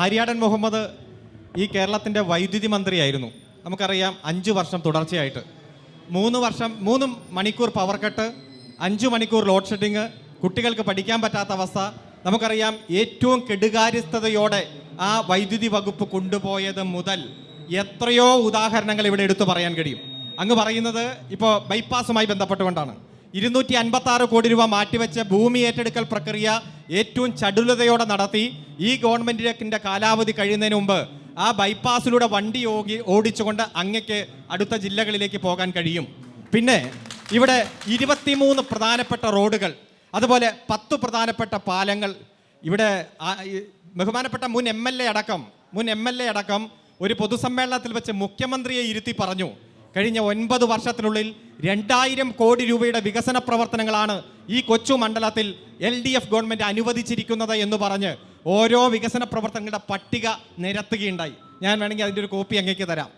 ആര്യാടൻ മുഹമ്മദ് ഈ കേരളത്തിന്റെ വൈദ്യുതി മന്ത്രിയായിരുന്നു. നമുക്കറിയാം അഞ്ച് വർഷം തുടർച്ചയായിട്ട്. മൂന്ന് വർഷം മൂന്ന് മണിക്കൂർ പവർ കട്ട് അഞ്ച് മണിക്കൂർ ലോഡ് ഷെഡിങ് കുട്ടികൾക്ക് പഠിക്കാൻ പറ്റാത്ത അവസ്ഥ. നമുക്കറിയാം ഏറ്റവും കെടുകാര്യസ്ഥതയോടെ ആ വൈദ്യുതി വകുപ്പ് കൊണ്ടുപോയത് മുതൽ എത്രയോ ഉദാഹരണങ്ങൾ ഇവിടെ എടുത്തു പറയാൻ കഴിയും. അങ്ങ് പറയുന്നത് ഇപ്പോൾ ബൈപ്പാസുമായി ബന്ധപ്പെട്ടുകൊണ്ടാണ്. ഇരുന്നൂറ്റി അൻപത്തി ആറ് കോടി രൂപ മാറ്റിവെച്ച ഭൂമി ഏറ്റെടുക്കൽ പ്രക്രിയ ഏറ്റവും ചടുലതയോടെ നടത്തി ഈ ഗവൺമെന്റിന്റെ കാലാവധി കഴിയുന്നതിന് മുമ്പ് ആ ബൈപ്പാസിലൂടെ വണ്ടി ഓടി ഓടിച്ചുകൊണ്ട് അങ്ങക്ക് അടുത്ത ജില്ലകളിലേക്ക് പോകാൻ കഴിയും. പിന്നെ ഇവിടെ ഇരുപത്തിമൂന്ന് പ്രധാനപ്പെട്ട റോഡുകൾ അതുപോലെ പത്ത് പ്രധാനപ്പെട്ട പാലങ്ങൾ. ഇവിടെ ബഹുമാനപ്പെട്ട മുൻ എം എൽ എ അടക്കം മുൻ എം എൽ എ അടക്കം ഒരു പൊതുസമ്മേളനത്തിൽ വെച്ച് മുഖ്യമന്ത്രിയെ ഇരുത്തി പറഞ്ഞു. കഴിഞ്ഞ ഒൻപത് വർഷത്തിനുള്ളിൽ രണ്ടായിരം കോടി രൂപയുടെ വികസന പ്രവർത്തനങ്ങളാണ് ഈ കൊച്ചു മണ്ഡലത്തിൽ എൽ ഡി എഫ് ഗവൺമെന്റ് അനുവദിച്ചിരിക്കുന്നത് എന്ന് പറഞ്ഞ് ഓരോ വികസന പ്രവർത്തനങ്ങളുടെ പട്ടിക നിരത്തുകയുണ്ടായി. ഞാൻ വേണമെങ്കിൽ അതിന്റെ ഒരു കോപ്പി അങ്ങേക്ക് തരാം.